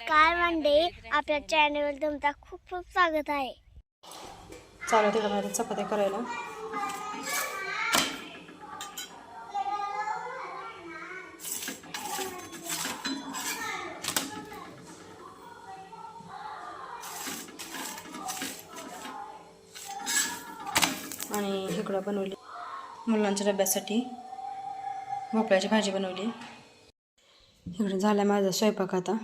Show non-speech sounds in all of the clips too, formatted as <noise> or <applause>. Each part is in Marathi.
नमस्कार मंडळी आपल्या चॅनलवर तुमचा खूप खूप स्वागत आहे. चालू तिकडं माझ्या चपात्या करायला. आणि इकडं बनवली. मुलांच्या डब्यासाठी भोपळ्याची भाजी बनवली. इकडे झाला माझा स्वयंपाक आता.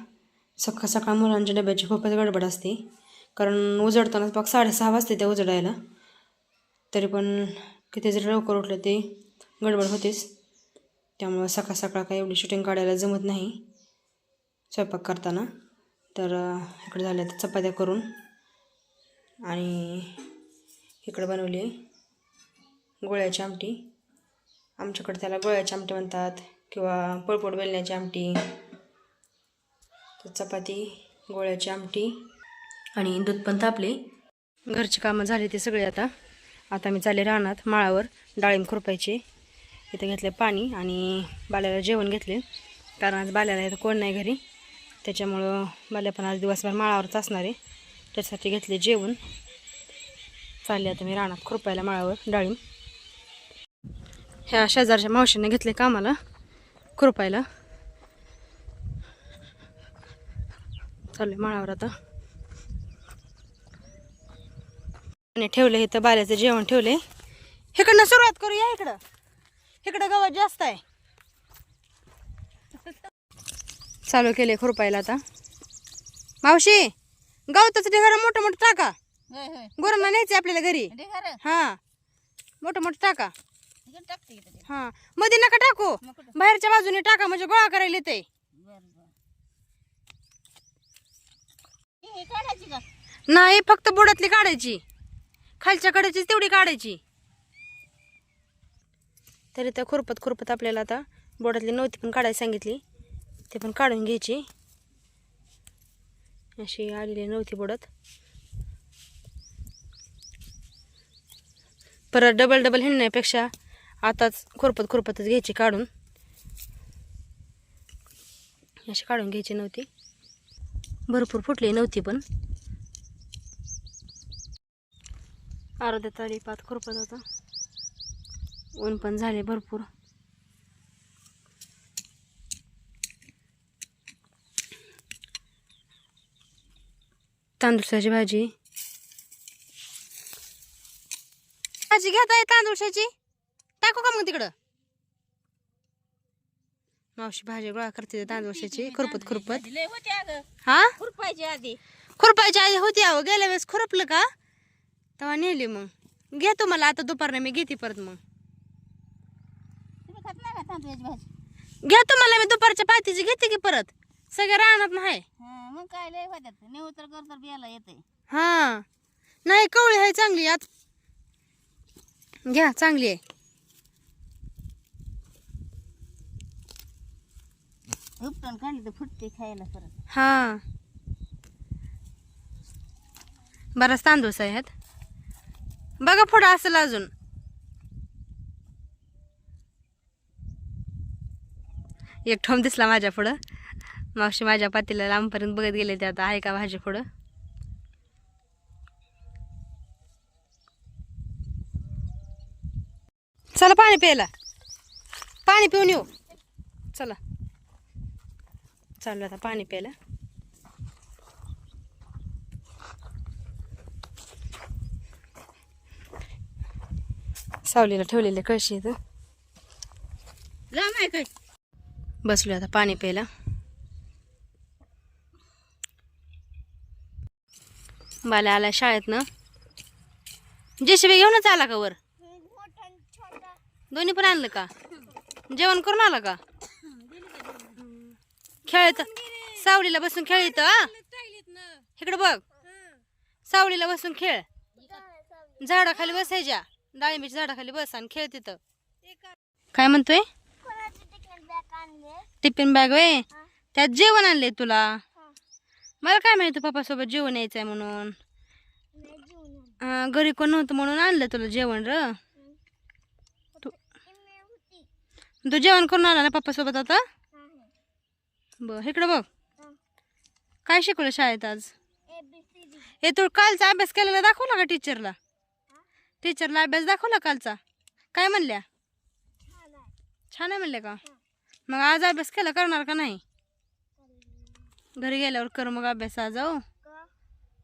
सकाळ सकाळ मुलांच्या डब्याची खूपच गडबड असते. कारण उजडतानाच बघ साडेसहा वाजते त्या उजडायला. तरी पण किती जरी लवकर उठलं ते गडबड होतेच. त्यामुळं सकाळ सकाळ काही एवढी शूटिंग काढायला जमत नाही. स्वयंपाक करताना. तर इकडे झाल्या तर चपात्या करून. आणि इकडं बनवली गोळ्याची आमटी. आमच्याकडे त्याला गोळ्याची आमटी म्हणतात किंवा पळपोट बेलण्याची आमटी. चपाती गोळ्याची आमटी आणि दूध पण तापले. घरची कामं झाले ते सगळे आता. आता मी चालले रानात माळावर डाळिंब खुरपायचे. इथं घेतले पाणी आणि बाल्याला जेवण घेतले. कारण आज बाल्याला इथं कोण नाही घरी. त्याच्यामुळं बाल्या पण आज दिवसभर माळावरच असणार आहे. त्याच्यासाठी घेतले जेवण. चालले आता मी रानात खुरपायला माळावर डाळिंब. ह्या शेजारच्या मावशीने घेतले कामाला खुरपायला. चालले माळावर आता. आणि ठेवले इथं बाल्याचं जेवण ठेवले इकडनं सुरुवात करूया इकडं. इकडं गवत जास्त आहे. चालू केले खुरपायला आता. मावशी गवताचं ढिगारा मोठं मोठं टाका. गुरांना न्यायचे आपल्याला घरी. हा. मोठं मोठं टाका. हा. मध्ये नका टाकू? बाहेरच्या बाजूने टाका म्हणजे गोळा करायला येते बरं बरं हे काढायची का? नाही फक्त बुडातली काढायची. खालच्या कडेची तेवढी काढायची. तरी त्या खुरपत खुरपत आपल्याला आता बोटातली नव्हती पण काढायला सांगितली. ते पण काढून घ्यायची. अशी आलेली नव्हती बोडत. परत डबल डबल हिंडण्यापेक्षा आताच खुरपत खुरपतच घ्यायची काढून. अशी काढून घ्यायची नव्हती. भरपूर फुटली नव्हती पण. अर्ध्या ताली पात खुरपत होता. ऊन पण झाले भरपूर. तांदूळाची भाजी. भाजी घेत आहे तांदूळशाची टाकू का मग तिकडं? मावशी भाजी गोळा करते तांदूळशाची खुरपत खुरपत. हा? खुरपायची आधी. खुरपायची आधी होती अहो गेल्या वेळेस खुरपलं का? तेव्हा नेली मग. घेतो मला आता दुपारनं मी घेते परत मग. तुम्ही खात नाही का तांदूळाची भाजी? घेतो मला मी दुपारच्या पातीची घेते की परत? सगळ्या राहणार नाही हा मग काय लय तर बियाला येते. हा. नाही कवळी आहे चांगली आत. घ्या चांगली आहे. उपटून काढली तर फुटते खायला परत. हा. बराच तांदूळ आहे ह्यात बघा पुढं असेल अजून. एक ठोम दिसला माझ्या पुढं. मावशी माझ्या पातीला लांबपर्यंत बघत गेले ते आता आहे का भाजी पुढं? चला पाणी प्यायला. पाणी पिऊन येऊ. चला. चालू आता पाणी प्यायला. सावलीला ठेवलेले कळशी इथं. लांब आहे काय? बसलो आता पाणी प्यायला. बाला आला शाळेत ना जेसीबी घेऊनच आला का वर? दोन्ही पण आणलं का? जेवण करून आला का? खेळत सावलीला बसून खेळत इकडे बघ. सावलीला बसून खेळ. झाडाखाली बसायच्या. डाळिंबीच्या झाडाखाली बस आणि खेळ तिथं. काय म्हणतोय? टिफिन बॅग वे त्यात जेवण आणलंय तुला? मला काय माहिती पप्पा सोबत जेवण यायचंय म्हणून. घरी कोण नव्हतं म्हणून आणलं तुला जेवण र? तू तू जेवण करून आला ना पप्पा सोबत आता बर इकडं बघ. काय शिकवलं शाळेत आज? ए हे तू कालचा अभ्यास केलेला दाखवला का टीचरला टीचरला अभ्यास दाखवला कालचा? काय म्हणल्या? छान आहे म्हणल्या म्हणले का? मग आज अभ्यास केला करणार का नाही? घरी गेल्यावर कर मग अभ्यास आज जाऊ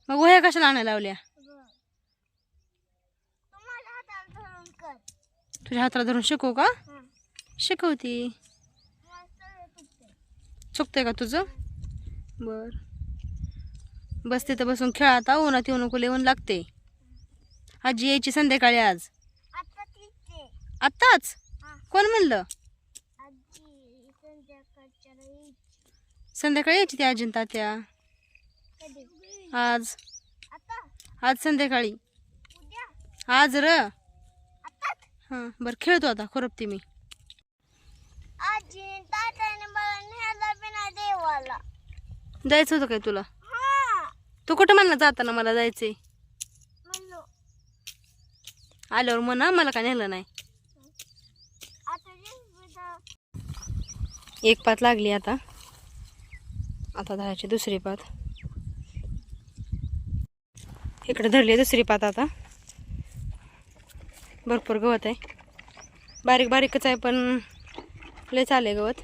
मग वह्या कशाला आणायला लावल्या? तुझ्या हाताला धरून शिकवू का? शिकवती. चुकते चुकतंय का तुझं? बर. बस तिथं बसून खेळा आता उन्हात येऊ नको ऊन लागते आजी यायची संध्याकाळी आज. आत्ताच? कोण म्हणलं? संध्याकाळी यायची ती आजी तात्या? आज. आज संध्याकाळी. आज र? हां बरं खेळतो आता खुरपते मी. जायचं होतं काय तुला? हा. तू कुठं म्हणला जाताना मला जायचंय? आल्यावर म्हणा मला काय नेलं नाही. एक पात लागली आता. आता धरायची दुसरी पात. इकडे धरली दुसरी पात आता. भरपूर गवत आहे. बारीक बारीकच आहे पण लय चालय गवत.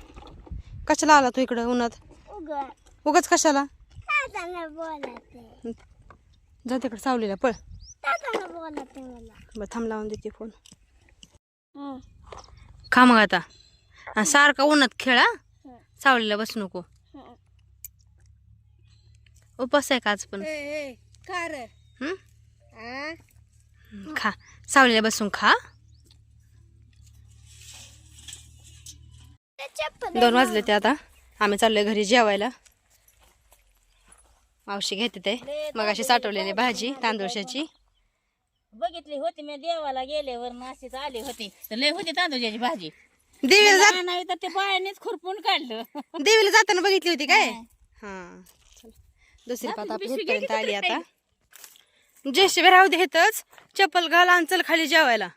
कशाला आला तू इकडं उन्हात? उगाच कशाला? जा तिकडे सावलीला पळ. बरं थांब लावून देते फोन. खा मग आता. आणि सारखा उन्हात खेळा. सावलीला बसू नको. उपास आहे का आज पण? खा सावलीला बसून खा. दोन वाजले ते आता. आम्ही चाललोय घरी जेवायला. मावशी घेते ते. मग अशी साठवलेली भाजी तांदूळशाची. बघितली होती मी देवाला गेल्यावर माशीच आली होती. तर लय होती तांदूळची भाजी. देवीला जात नाही तर ते बायानेच खुरपून काढलं. देवीला जाताना बघितली होती काय? हा. चला. दुसरी पात आपली इथपर्यंत आली आता. जयशिवाय राहू दे हेतच चप्पल घाल आणि चल खाली जेवायला.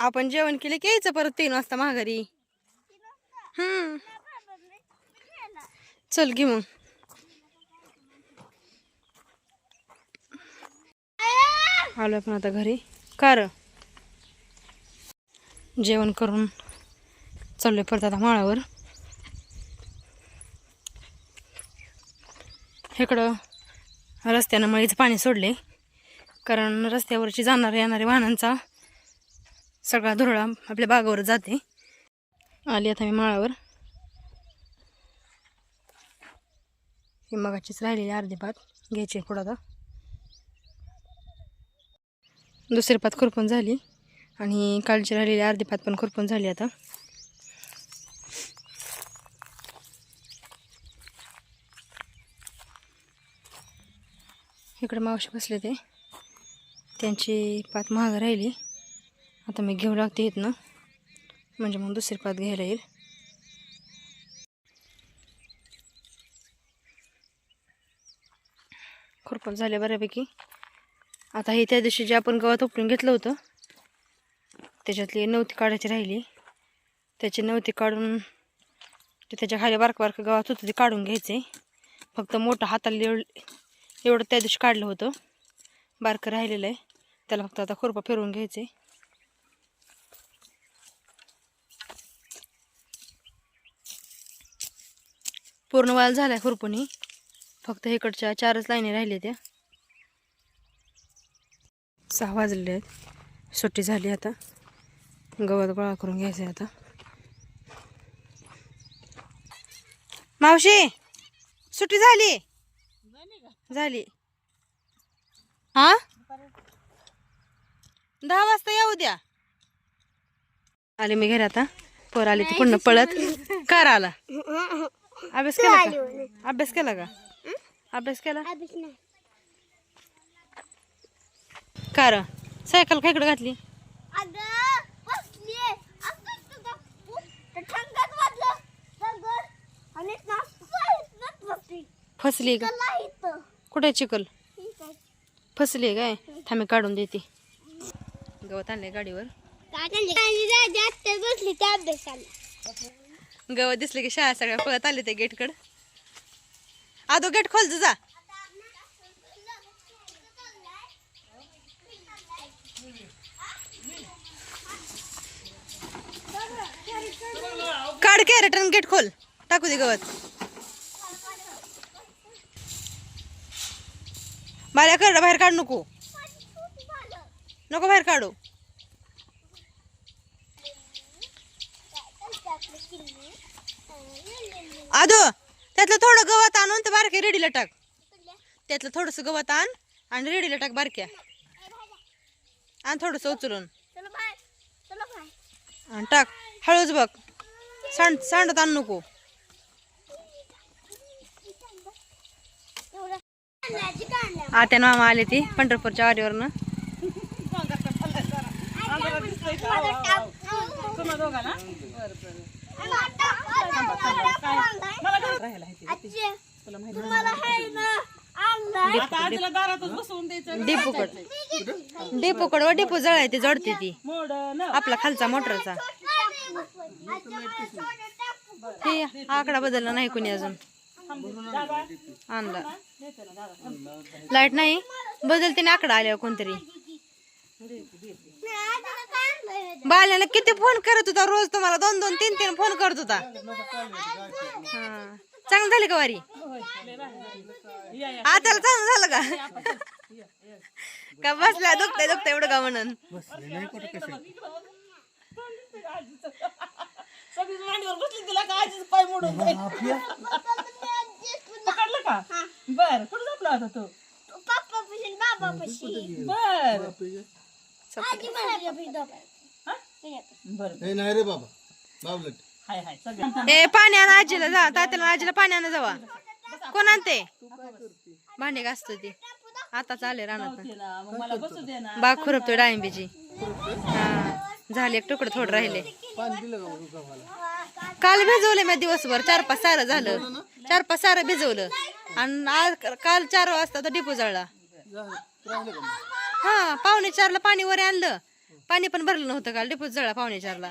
आपण जेवण केले की यायचं परत तीन वाजता माघारी. हम्म. चल घे मग. आलो आपण आता घरी. कार जेवण करून चाललो परत आता माळावर. इकडं रस्त्यानं मळीचं पाणी सोडले कारण रस्त्यावरची जाणारे येणाऱ्या वाहनांचा सगळा धुरळा आपल्या बागावर जाते. आली आता मी माळावर. ही मगाचीच राहिलेली अर्धी पात घ्यायची पुढं आता. दुसरी पात खुरपून झाली. आणि कालची राहिलेली अर्धी पात पण खुरपून झाली आता. इकडे मावशी बसले ते. त्यांची पात महाग राहिली. आता मी घेऊ लागते इथनं. म्हणजे मग दुसरी पात घ्यायला येईल. खुरपण झाले बऱ्यापैकी. आता हे त्या दिवशी जे आपण गवत उपटून घेतलं होतं त्याच्यातली नवती काढायची राहिली. त्याची नवती काढून ते त्याच्याखाली बारकं बारक गवत होतं ते काढून घ्यायचे. फक्त मोठं हाताला एवढं एवढं त्या दिवशी काढलं होतं. बारकं राहिलेलं आहे. त्याला फक्त आता खुरपा फिरवून घ्यायचे. पूर्ण वाल आहे खुरपणी. फक्त इकडच्या चारच लाईनी राहिल्या त्या. सहा वाजलेले आहेत. सुट्टी झाली आता. गवत गोळा करून घ्यायचं आहे आता. मावशी सुट्टी झाली? झाली. हा? दहा वाजता येऊ द्या. आले मी घरी आता. पोर आली ती पुन्हा पळत. कार आला. <laughs> अभ्यास केला का? अभ्यास केला का? अभ्यास केला? कार? सायकल काय इकडे घातली? फसली का? कुठे चिकल फसली काय? थांबे काढून देते. गवत आणले गाडीवर. बसली गवत दिसले की शाळा सगळ्या पळत आले ते गेटकडं. आदो गेट खोल जा काढ कॅरेट आणि गेट खोल. टाकू दे गवत. माझ्या करडा बाहेर काढ नको. नको बाहेर काढू. आदो त्यातलं थोडं गवत आणून ते बारक्या रेडीला टाक. त्यातलं थोडस गवत आण आणि रेडीला टाक बारक्या. आणि थोडस उचलून. आणि टाक. हळूच बघ. सांड सांडत आण नको. एवढं काढण्याची काढल्या आत्या मामा आले ती पंढरपूरच्या वाडीवरनं. तुम्हाला आहे ना आणलाय डेपूकड. डेपूकड व डेपू जळाय ते जडते ती. आपला खालचा मोटरचा. ते आकडा बदलला नाही कोणी अजून. आणला. लाइट नाही? बदलते ना आकडा आल्यावर कोणतरी. बाल्यानं किती फोन करत होता रोज तुम्हाला दोन दोन तीन तीन फोन करत होता. हा. चांगलं झाली का वारी? आता चांगलं झालं का? का बसला दुखतंय दुखतंय एवढं का म्हणून? सगळी मांडीवर बसली तिला का आजीच पाय मोडून जाईल. पकडलं का? बर कुठं झोपला होता तू? पप्पा पशी बाबा पशी बर. आजी मला पशी? बर. हे नाही रे बाबा. बाबलट. हाय हाय सगळं. ए पाणी आणा आजीला जा. तात्याला आजीला पाणी आणा जावा. कोण आणते? भांडे घासतो ती. आता चाले रानात दे ना, मग मला बसू दे ना. बाग खुरपतोय डाळिंबीची. हा. झाले एक तुकडं थोडं राहिले. पाणी दिलं का गव्हाला? काल भिजवले मी दिवसभर चार पाच सारं झालं. चार पाच सारं भिजवलं. आणि आज काल चार वाजता तर डिपो जळला. जा- राहिलं का मग? हा पावणे चारला पाणी वर आणलं. पाणी पण भरलं नव्हतं काल डिपो जळला पावणे चारला.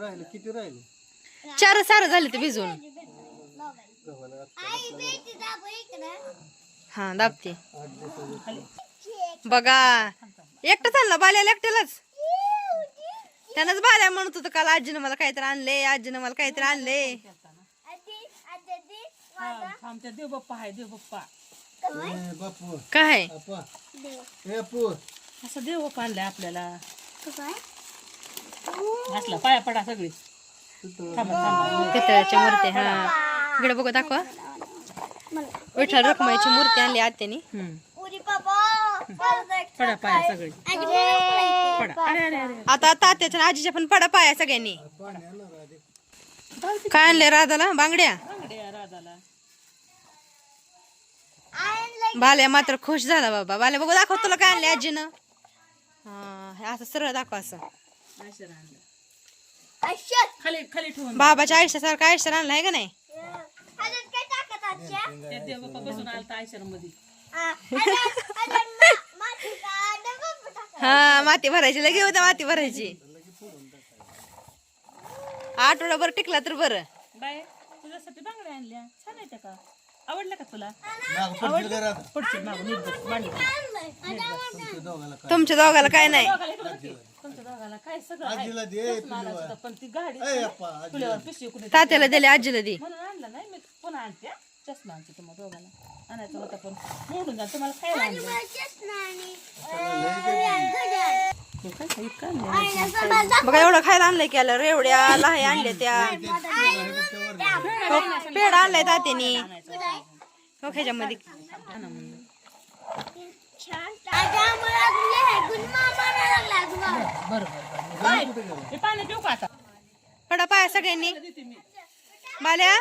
राहिलं किती राहिले? चार सारं झाले ते भिजवून आई बेटी दाबो इकडं. हा दाबते. बघा एकटंच आणलं बाल्याला एकट्यालाच. त्यानंच बाल्या म्हणत होतं काल आजीनं मला काहीतरी आणले आजीनं मला काहीतरी आणले. आजी आजी आमच्या देव बाप्पा हाय देव बाप्पा ए बापू काय? असं देव बाप्पा आणलाय आपल्याला. काय? असला पाया पडा सगळी. थांबा थांबा. पितळ्याच्या मूर्ती हा. इकडे बघू दाखवा. विठ्ठल रखमाईची मूर्ती आणली आत्यानी. पडा पाया सगळी. आजी पडा. अरे अरे अरे आता तात्याच्या आणि आजीच्या पण पडा पाया सगळ्यांनी. काय आणले राधाला? बांगड्या? बांगड्या राधाला बाल्या मात्र खुश झाला बाबा. बाल्या बघू दाखव तुला काय आणले आजीनं. हा हे असं सरळ दाखव असं. खाली खाली ठेवून बाबाच्या आयुष्यासारखं आयुष्य आणलं आहे का नाही? अजून काय टाकत आजच्या ते देव बाप्पा बसून आलता आयशर <laughs> मध्ये आ, अजून अजून मा- मातीचा डबा टाकत हा माती भरायची लगे होत्या माती भरायची. आठवडाभर टिकला तर बरं. बाय तुझ्यासाठी बांगड्या आणल्या. छान आहेत त्या का? तुला? माग पडशील का राहत पुढची मागून नीट बस मांडी तुमच्या दोघाला काय तुमच्या दोघाला काय नाही. दोघाला इकडं बघ की. तुमच्या दोघाला काय सगळं आहे. आजीला दे चष्मा आणायचा होता, पण ती गाडी ए अप्पा आजी तुल्यावर पिशवी कुठे तात्याला दिले आजीला दे म्हणून आणला नाही मी पुन्हा आणते हा. चष्मा आणते तुम्हाला दोघांना आणायचा होता पण मोडून जा तुम्हाला खायला आणलं हे काय इतकं? बघा एवढं खायला आणलंय की आलं रेवड्या लहाय आणले त्या हो, पेढा आणलाय तात्यानी हो ह्याच्यामध्ये आणा म्हणलं. बरं बरं बरं बाय. हे पाणी पिऊ का आता पडा पाया सगळ्यांनी बाल्या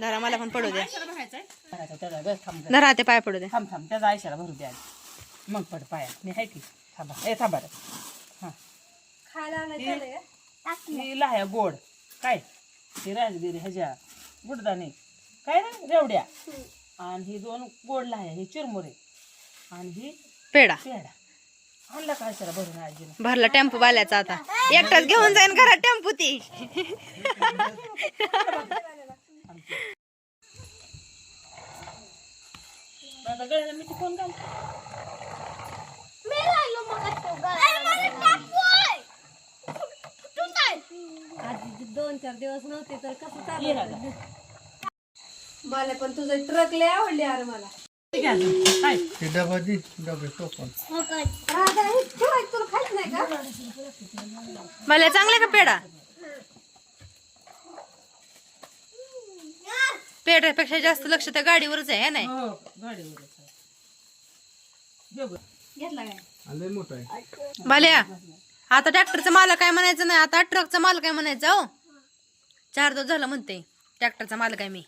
धरा मला पण पडू द्या. धरा ते पाय पडू द्या. थांब थांब त्याचा आयशाला भरू द्या. मग पड पाया. मी आहे की? थांबा. ए थांबा रे. हां. ही लाह्या गोड. काय? ही राजगिरी ह्याच्या गुडदाणे काय रे? रेवड्या. आणि ही दोन गोड लाह्या. ही चिरमुरे. आणि ही पेढा. पेढा. भरला टेम्पो बाल्याचा आता. एकटाच घेऊन जाईन घरात टेम्पो ती. आजी दोन चार दिवस नव्हते तर कसं चालू बाल्या पण तुझं ट्रक लय आवडली अरे मला. ते डबा दे डबे टोपण हो हे मला चांगला का पेढा? पेढ्यापेक्षा जास्त लक्ष त्या गाडीवरच आहे है नाही? हो मोठं आहे. बाल्या आता ट्रॅक्टरचं मालक काय म्हणायचं नाही आता ट्रकचं मालक काय म्हणायचं हो? चार दिवस झालं म्हणते ट्रॅक्टरचा मालक आहे मी.